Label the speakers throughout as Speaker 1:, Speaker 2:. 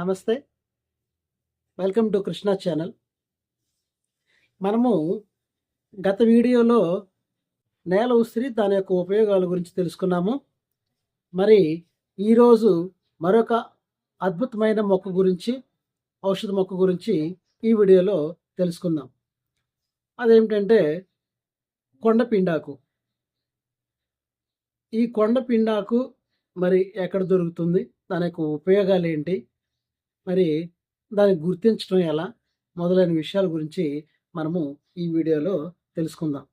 Speaker 1: నమస్తే. Welcome to Krishna channel. మనము గత వీడియోలో నేల ఉసిరి దాని యొక్క ఉపయోగాల గురించి తెలుసుకున్నాము. మరి ఈరోజు మరొక అద్భుతమైన మొక్క గురించి ఔషధ మొక్క గురించి ఈ వీడియోలో తెలుసుకుందాం. అదేమిటంటే కొండపిండాకు. ఈ కొండపిండాకు మరి ఎక్కడ దొరుకుతుంది? దాని యొక్క ఉపయోగాలు ఏంటి? మరి దాన్ని గుర్తించడం ఎలా మొదలైన విషయాల గురించి మనము ఈ వీడియోలో తెలుసుకుందాం.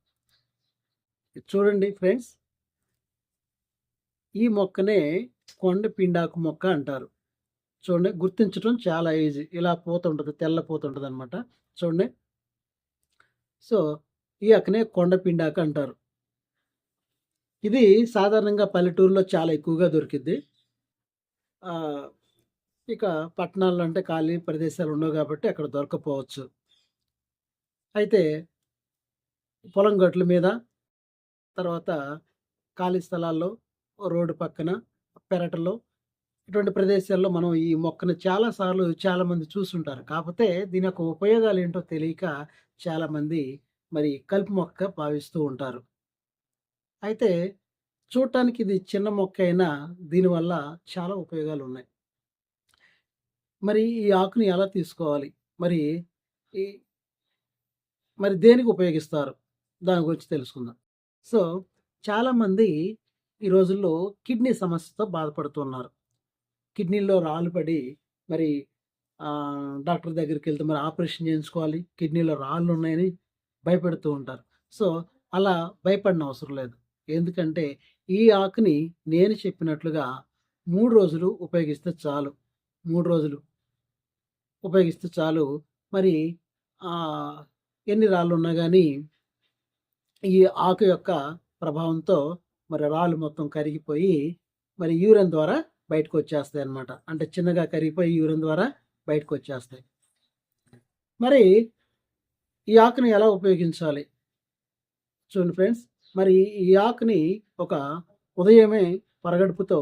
Speaker 1: చూడండి ఫ్రెండ్స్. ఈ మొక్కనే కొండ పిండాకు మొక్క అంటారు. చూడండి గుర్తించడం చాలా ఈజీ. ఇలా పోతుంటుంది తెల్ల పోతుంటుంది అనమాట చూడండి. సో ఈ అక్కనే కొండ పిండాకు అంటారు. ఇది సాధారణంగా పల్లెటూరులో చాలా ఎక్కువగా దొరికిద్ది. ఇక పట్టణాల్లో అంటే ఖాళీ ప్రదేశాలు ఉండవు కాబట్టి అక్కడ దొరకపోవచ్చు. అయితే పొలం గట్ల మీద తర్వాత ఖాళీ స్థలాల్లో రోడ్డు పక్కన పెరటలో ఇటువంటి ప్రదేశాల్లో మనం ఈ మొక్కను చాలాసార్లు చాలామంది చూసుంటారు. కాకపోతే దీని యొక్క ఉపయోగాలు ఏంటో తెలియక చాలామంది మరి కలుపు మొక్క భావిస్తూ ఉంటారు. అయితే చూడటానికి ఇది చిన్న మొక్క అయినా దీనివల్ల చాలా ఉపయోగాలు ఉన్నాయి మరి ఈ ఆకుని ఎలా తీసుకోవాలి? మరి ఈ మరి దేనికి ఉపయోగిస్తారు? దాని గురించి తెలుసుకుందాం. సో చాలామంది ఈ రోజుల్లో కిడ్నీ సమస్యతో బాధపడుతున్నారు. కిడ్నీలో రాళ్ళు పడి మరి డాక్టర్ దగ్గరికి వెళ్తే మరి ఆపరేషన్ చేయించుకోవాలి. కిడ్నీలో రాళ్ళు ఉన్నాయని భయపెడుతూ ఉంటారు. సో అలా భయపడిన అవసరం లేదు. ఎందుకంటే ఈ ఆకుని నేను చెప్పినట్లుగా మూడు రోజులు ఉపయోగిస్తే చాలు. మూడు రోజులు. ఉపయోగిస్తే చాలు. మరి ఎన్ని రాళ్ళు ఉన్నా కానీ ఈ ఆకు యొక్క ప్రభావంతో మరి రాళ్ళు మొత్తం కరిగిపోయి మరి యూరిన్ ద్వారా బయటకు వచ్చేస్తాయి అన్నమాట. అంటే చిన్నగా కరిగిపోయి యూరిన్ ద్వారా బయటకు వచ్చేస్తాయి. మరి ఈ ఆకుని ఎలా ఉపయోగించాలి? చూడండి ఫ్రెండ్స్. మరి ఈ ఆకుని ఒక ఉదయమే పరగడుపుతో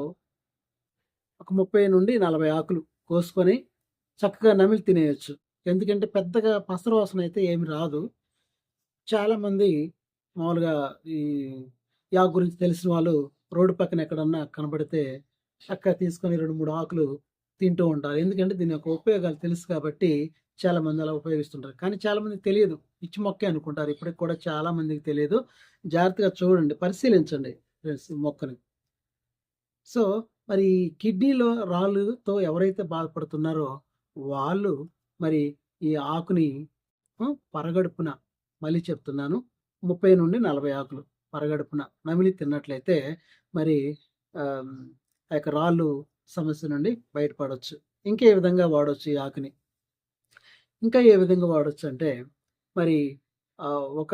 Speaker 1: ఒక ముప్పై నుండి నలభై ఆకులు కోసుకొని చక్కగా నమిలి తినేయచ్చు. ఎందుకంటే పెద్దగా పసర వాసన అయితే ఏమి రాదు. చాలామంది మామూలుగా ఈ ఈ గురించి తెలిసిన వాళ్ళు రోడ్డు పక్కన ఎక్కడన్నా కనబడితే చక్కగా తీసుకొని రెండు మూడు ఆకులు తింటూ ఉంటారు. ఎందుకంటే దీని యొక్క ఉపయోగాలు తెలుసు కాబట్టి చాలామంది అలా ఉపయోగిస్తుంటారు. కానీ చాలామంది తెలియదు. పిచ్చి మొక్కే అనుకుంటారు. ఇప్పటికి కూడా చాలామందికి తెలియదు. జాగ్రత్తగా చూడండి. పరిశీలించండి ఫ్రెండ్స్ మొక్కని. సో మరి కిడ్నీలో రాళ్ళుతో ఎవరైతే బాధపడుతున్నారో వాళ్ళు మరి ఈ ఆకుని పరగడుపున మళ్ళీ చెప్తున్నాను. ముప్పై నుండి నలభై ఆకులు పరగడుపున నమిలి తిన్నట్లయితే మరి ఆ యొక్క రాళ్ళు సమస్య నుండి బయటపడవచ్చు ఇంకా ఏ విధంగా వాడవచ్చు ఈ ఆకుని. ఇంకా ఏ విధంగా వాడవచ్చు అంటే మరి ఒక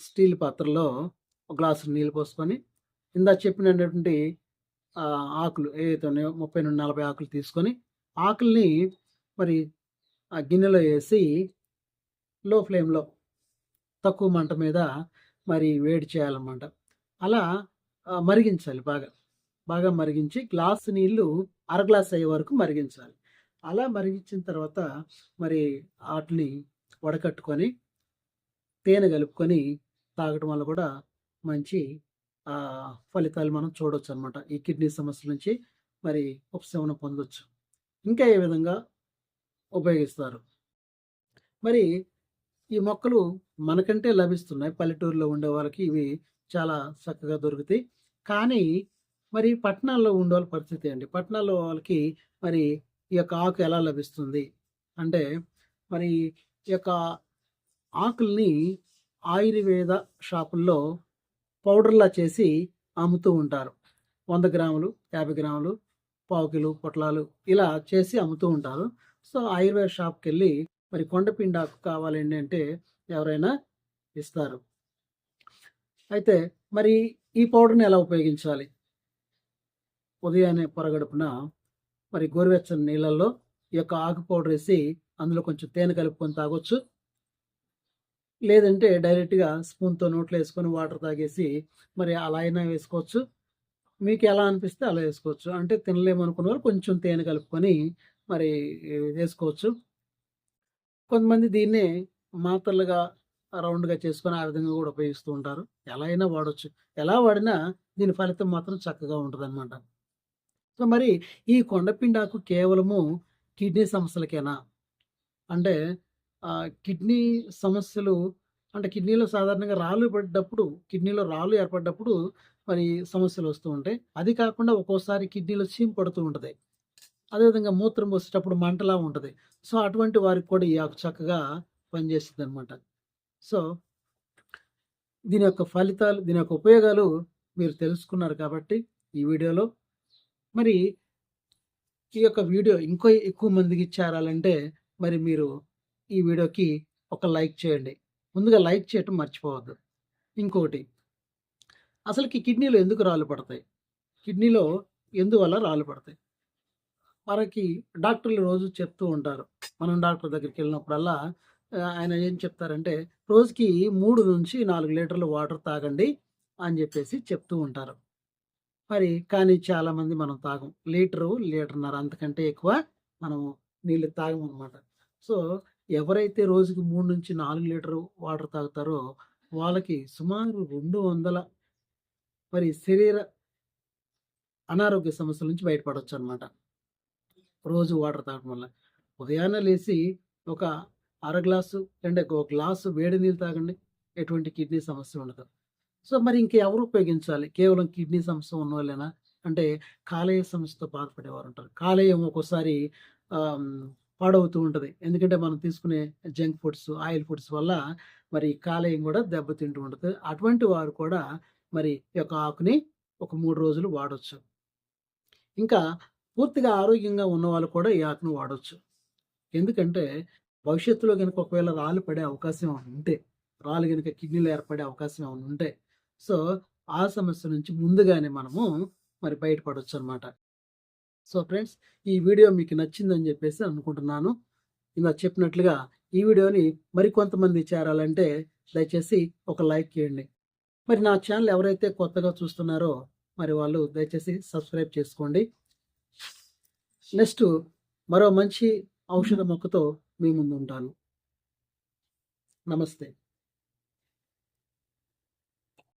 Speaker 1: స్టీల్ పాత్రలో ఒక గ్లాసు నీళ్ళు పోసుకొని ఇందా చెప్పినటువంటి ఆకులు ఏదైతే ఉన్నాయో ముప్పై నుండి నలభై ఆకులు తీసుకొని ఆకుల్ని మరి ఆ గిన్నెలో వేసి లో ఫ్లేమ్లో తక్కువ మంట మీద మరి వేడి చేయాలన్నమాట. అలా మరిగించాలి బాగా. బాగా మరిగించి గ్లాస్ నీళ్ళు అర గ్లాస్ అయ్యే వరకు మరిగించాలి. అలా మరిగించిన తర్వాత మరి వాటిని వడకట్టుకొని తేనె కలుపుకొని తాగటం వల్ల కూడా మంచి ఫలితాలు మనం చూడవచ్చు అనమాట ఈ కిడ్నీ సమస్యల నుంచి మరి ఉపశమనం పొందొచ్చు. ఇంకా ఏ విధంగా ఉపయోగిస్తారు? మరి ఈ మొక్కలు మనకంటే లభిస్తున్నాయి. పల్లెటూరులో ఉండే వాళ్ళకి ఇవి చాలా చక్కగా దొరుకుతాయి. కానీ మరి పట్టణాల్లో ఉండే వాళ్ళ పరిస్థితి అండి పట్టణాల్లో వాళ్ళకి మరి ఈ యొక్క ఆకు ఎలా లభిస్తుంది? అంటే మరి ఈ యొక్క ఆకుల్ని ఆయుర్వేద షాపుల్లో పౌడర్లా చేసి అమ్ముతూ ఉంటారు. వంద గ్రాములు యాభై గ్రాములు పావు కిలో పొట్లాలు ఇలా చేసి అమ్ముతూ ఉంటారు. సో ఆయుర్వేద షాప్కి వెళ్ళి మరి కొండపిండాకు కావాలండి అంటే ఎవరైనా ఇస్తారు. అయితే మరి ఈ పౌడర్ని ఎలా ఉపయోగించాలి? ఉదయాన్నే పొరగడుపున మరి గోరువెచ్చని నీళ్ళల్లో ఈ యొక్క ఆకు పౌడర్ వేసి అందులో కొంచెం తేనె కలుపుకొని తాగొచ్చు. లేదంటే డైరెక్ట్గా స్పూన్తో నోట్లో వేసుకొని వాటర్ తాగేసి మరి అలా అయినా వేసుకోవచ్చు మీకు ఎలా అనిపిస్తే అలా వేసుకోవచ్చు. అంటే తినలేమనుకున్న వాళ్ళు కొంచెం తేనె కలుపుకొని మరి వేసుకోవచ్చు. కొంతమంది దీన్నే మాత్రలుగా రౌండ్‌గా చేసుకొని ఆ విధంగా కూడా ఉపయోగిస్తూ ఉంటారు. ఎలా అయినా వాడచ్చు ఎలా వాడినా దీని ఫలితం మాత్రం చక్కగా ఉంటదనమాట. సో, మరి ఈ కొండపిండాకు కేవలము కిడ్నీ సమస్యలకేనా? అంటే కిడ్నీ సమస్యలు అంటే కిడ్నీలో సాధారణంగా రాళ్ళు పడ్డప్పుడు, కిడ్నీలో రాళ్ళు ఏర్పడ్డప్పుడు మరి సమస్యలు వస్తూ ఉంటాయి. అది కాకుండా ఒక్కోసారి కిడ్నీలో చీము పడుతూ ఉంటుంది అదేవిధంగా మూత్రం పోసేటప్పుడు మంటలా ఉంటుంది సో, అటువంటి వారికి కూడా ఈ ఆకు చక్కగా పనిచేస్తుందనమాట. సో దీని యొక్క ఫలితాలు, దీని యొక్క ఉపయోగాలు మీరు తెలుసుకున్నారు కాబట్టి ఈ వీడియోలో. మరి ఈ యొక్క వీడియో ఇంకో ఎక్కువ మందికి చేరాలంటే మరి మీరు ఈ వీడియోకి ఒక లైక్ చేయండి. ముందుగా లైక్ చేయటం మర్చిపోవద్దు. ఇంకోటి అసలుకి కిడ్నీలో ఎందుకు రాళ్ళు పడతాయి? కిడ్నీలో ఎందువల్ల రాళ్ళు పడతాయి? మనకి డాక్టర్లు రోజు చెప్తూ ఉంటారు. మనం డాక్టర్ దగ్గరికి వెళ్ళినప్పుడల్లా ఆయన ఏం చెప్తారంటే రోజుకి మూడు నుంచి నాలుగు లీటర్లు వాటర్ తాగండి అని చెప్పేసి చెప్తూ ఉంటారు. మరి కానీ చాలామంది మనం తాగం. లీటరు, లీటర్‌న్నర అంతకంటే ఎక్కువ మనము నీళ్ళు తాగమన్నమాట సో, ఎవరైతే రోజుకి మూడు నుంచి నాలుగు లీటర్ వాటర్ తాగుతారో వాళ్ళకి సుమారు 200 మరి శరీర అనారోగ్య సమస్యల నుంచి బయటపడవచ్చు అనమాట రోజు వాటర్ తాగడం వల్ల. ఉదయాన్నే లేచి ఒక అర గ్లాసు లేదంటే ఒక గ్లాసు వేడి నీళ్ళు తాగండి. ఎటువంటి కిడ్నీ సమస్య ఉండదు. సో, మరి ఇంకెవరు ఉపయోగించాలి? కేవలం కిడ్నీ సమస్య ఉన్నోళ్ళేనా? అంటే కాలేయ సమస్యతో బాధపడేవారుంటారు. కాలేయం ఒక్కోసారి పాడవుతూ ఉంటుంది. ఎందుకంటే మనం తీసుకునే జంక్ ఫుడ్స్, ఆయిల్ ఫుడ్స్ వల్ల మరి కాలేయం కూడా దెబ్బతింటూ ఉంటుంది. అటువంటి వారు కూడా మరి ఈ యొక్క ఆకుని ఒక మూడు రోజులు వాడవచ్చు ఇంకా పూర్తిగా ఆరోగ్యంగా ఉన్న వాళ్ళు కూడా ఈ ఆకును వాడవచ్చు ఎందుకంటే భవిష్యత్తులో కనుక ఒకవేళ రాళ్ళు పడే అవకాశం ఉంటే, రాళ్ళు కనుక కిడ్నీలు ఏర్పడే అవకాశం ఏమైనా ఉంటే, సో, ఆ సమస్య నుంచి ముందుగానే మనము మరి బయటపడవచ్చు అనమాట సో, ఫ్రెండ్స్ ఈ వీడియో మీకు నచ్చిందని చెప్పేసి అనుకుంటున్నాను. ఇలా చెప్పినట్లుగా ఈ వీడియోని మరికొంతమంది చేరాలంటే దయచేసి ఒక లైక్ చేయండి. మరి నా ఛానల్ ఎవరైతే కొత్తగా చూస్తున్నారో మరి వాళ్ళు దయచేసి సబ్స్క్రైబ్ చేసుకోండి. నెక్స్ట్ మరో మంచి ఔషధ మొక్కతో మీ ముందుంటాను. నమస్తే.